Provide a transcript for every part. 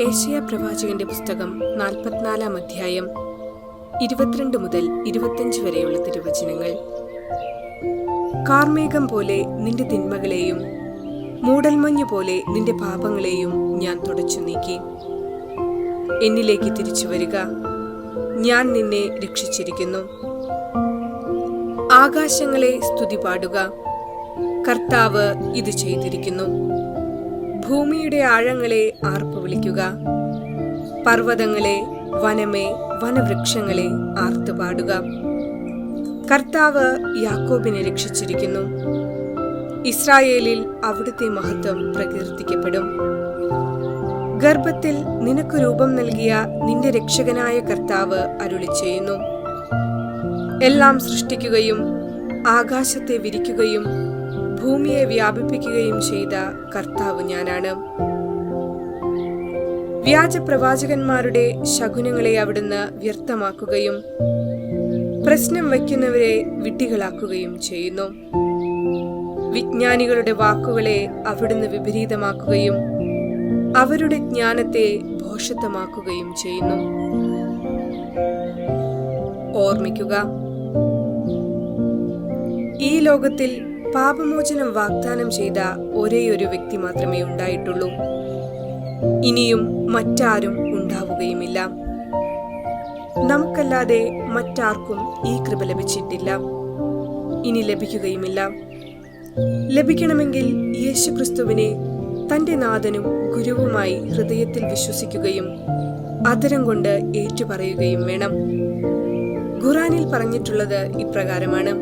Asia പ്രവാചകന്റെ പുസ്തകം നാൽപ്പത്തിനാലാം അധ്യായം ഇരുപത്തിരണ്ട് മുതൽ ഇരുപത്തിയഞ്ച് വരെയുള്ള തിരുവചനങ്ങൾ. കാർമേഘം പോലെ നിന്റെ തിന്മകളെയും മൂടൽമഞ്ഞു പോലെ നിന്റെ പാപങ്ങളെയും ഞാൻ തുടച്ചു നീക്കി. എന്നിലേക്ക് തിരിച്ചു വരിക. ഞാൻ നിന്നെ രക്ഷിച്ചിരിക്കുന്നു. ആകാശങ്ങളെ സ്തുതി പാടുക കർത്താവ് ഇത് ചെയ്തിരിക്കുന്നു. ഭൂമിയുടെ ആഴങ്ങളെ ആർപ്പ് വിളിക്കുക. പർവതങ്ങളെ വനമേ വനവൃക്ഷങ്ങളെ ആർത്തുപാടുക കർത്താവ് യാക്കോബിനെ രക്ഷിച്ചിരിക്കുന്നു. ഇസ്രായേലിൽ അവിടുത്തെ മഹത്വം പ്രകീർത്തിക്കപ്പെടും. ഗർഭത്തിൽ നിനക്ക് രൂപം നൽകിയ നിന്റെ രക്ഷകനായ കർത്താവ് അരുളി ചെയ്യുന്നു. എല്ലാം സൃഷ്ടിക്കുകയും ആകാശത്തെ വിരിക്കുകയും ഭൂമിയെ വ്യാപിപ്പിക്കുകയും ചെയ്ത കർത്താവ് ഞാനാണ്. വ്യാജ പ്രവാചകന്മാരുടെ ശകുനങ്ങളെ അവിടുന്ന് വ്യർത്ഥമാക്കുകയും പ്രശ്നം വയ്ക്കുന്നവരെ വിട്ടികളാക്കുകയും ചെയ്യുന്നു. വിജ്ഞാനികളുടെ വാക്കുകളെ അവിടുന്ന് വിപരീതമാക്കുകയും അവരുടെ ജ്ഞാനത്തെ ഭോഷത്വമാക്കുകയും ചെയ്യുന്നു. ഓർമ്മിക്കുക ഈ ലോകത്തിൽ പാപമോചനം വാഗ്ദാനം ചെയ്ത ഒരേയൊരു വ്യക്തി മാത്രമേ ഉണ്ടായിട്ടുള്ളൂ. ഇനിയും മറ്റാരും ഉണ്ടാവുകയുമില്ല. നമുക്കല്ലാതെ മറ്റാർക്കും ഈ കൃപ ലഭിച്ചിട്ടില്ല. ഇനി ലഭിക്കുകയുമില്ല. ലഭിക്കണമെങ്കിൽ യേശുക്രിസ്തുവിനെ തന്റെ നാഥനും ഗുരുവുമായി ഹൃദയത്തിൽ വിശ്വസിക്കുകയും അതരം കൊണ്ട് ഏറ്റുപറയുകയും വേണം. ഖുറാനിൽ പറഞ്ഞിട്ടുള്ളത് ഇപ്രകാരമാണ്.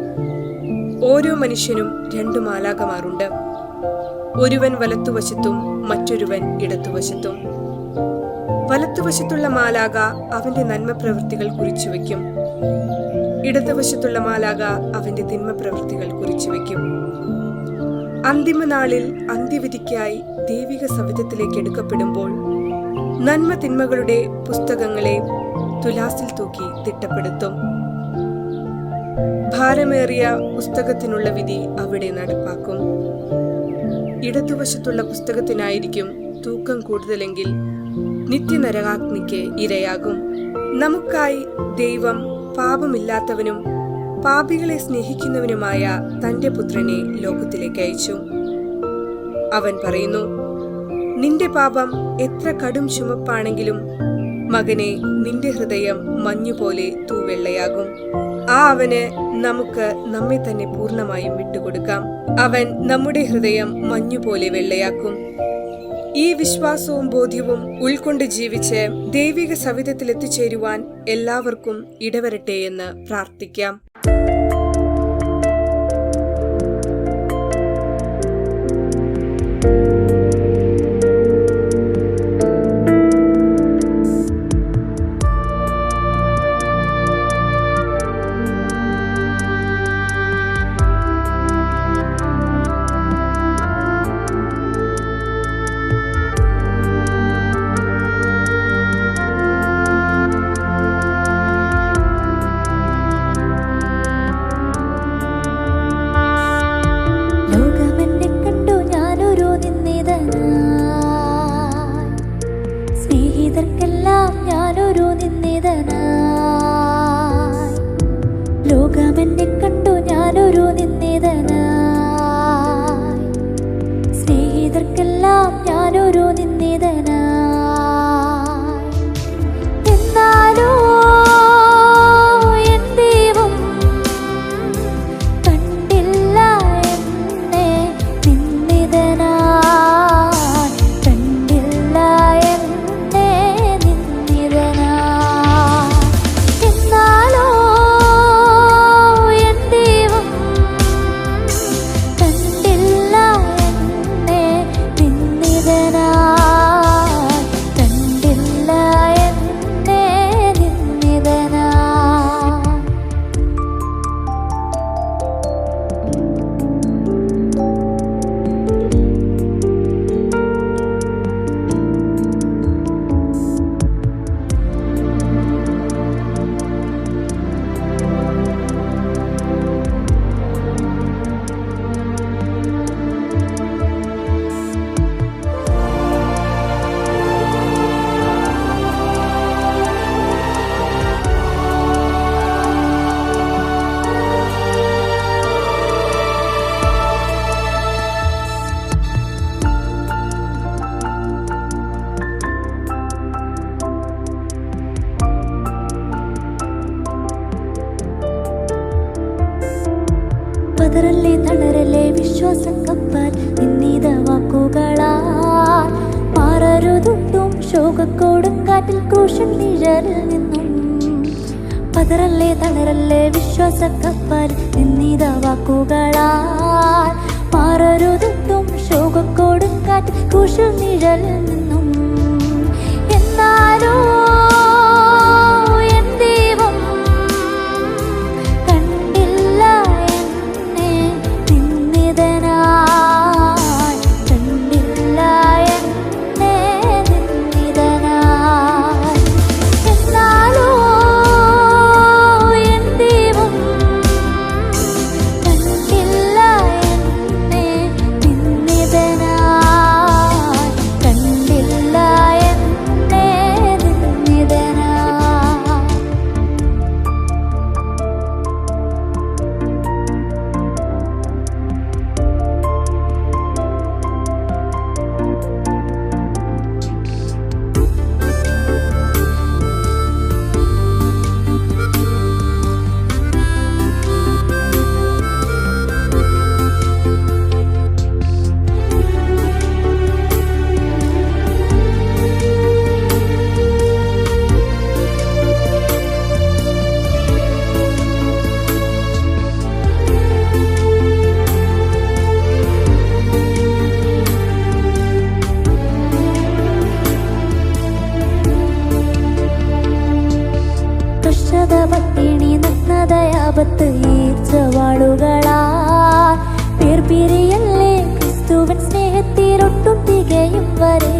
ഓരോ മനുഷ്യനും രണ്ടു മാലാകമാറുണ്ട് ഒരുവൻ വലത്തുവശത്തും മറ്റൊരുവൻ ഇടത്തുവശത്തും. വലത്തുവശത്തുള്ള മാലാക അവന്റെ നന്മ പ്രവൃത്തികൾ കുറിച്ചു ഇടതുവശത്തുള്ള മാലാക അവന്റെ തിന്മ പ്രവൃത്തികൾ കുറിച്ചു വയ്ക്കും. അന്തിമ നാളിൽ അന്ത്യവിധിക്കായി ദൈവിക സവിധത്തിലേക്ക് എടുക്കപ്പെടുമ്പോൾ നന്മ തിന്മകളുടെ പുസ്തകങ്ങളെ തുലാസിൽ തൂക്കി തിട്ടപ്പെടുത്തും. ഭാരമേറിയ പുസ്തകത്തിനുള്ള വിധി അവിടെ നടപ്പാക്കും. ഇടതുവശത്തുള്ള പുസ്തകത്തിനായിരിക്കും തൂക്കം കൂടുതലെങ്കിൽ നിത്യനരകാഗ്നിക്ക് ഇരയാകും. നമുക്കായി ദൈവം പാപമില്ലാത്തവനും പാപികളെ സ്നേഹിക്കുന്നവനുമായ തന്റെ പുത്രനെ ലോകത്തിലേക്ക് അയച്ചു. അവൻ പറയുന്നു നിന്റെ പാപം എത്ര കടും ചുമപ്പാണെങ്കിലും മകനെ നിന്റെ ഹൃദയം മഞ്ഞുപോലെ തൂവെള്ളയാകും. ആ അവന് നമുക്ക് നമ്മെ തന്നെ പൂർണമായും വിട്ടുകൊടുക്കാം. അവൻ നമ്മുടെ ഹൃദയം മഞ്ഞുപോലെ വെള്ളയാക്കും. ഈ വിശ്വാസവും ബോധ്യവും ഉൾക്കൊണ്ട് ജീവിച്ച് ദൈവിക സവിധത്തിൽ എത്തിച്ചേരുവാൻ എല്ലാവർക്കും ഇടവരട്ടെ എന്ന് പ്രാർത്ഥിക്കാം. കാറ്റിൽ ക്രൂശൻ നിഴലിൽ നിന്നും. പതറല്ലേ തളരല്ലേ വിശ്വാസക്കപ്പാൽ കപ്പൽ നിന്നിത വാക്കുകളാൽ മാറരുതെത്തും ശോകക്കോടും കാറ്റ് ക്രൂശൻ നിഴലിൽ നിന്നും. നഗ്നതയാപത്ത് ഈർച്ചവാളുകളാ പേർ പിരിയല്ലേ ക്രിസ്തുവൻ സ്നേഹത്തിലൊട്ടും തികയും വരെ.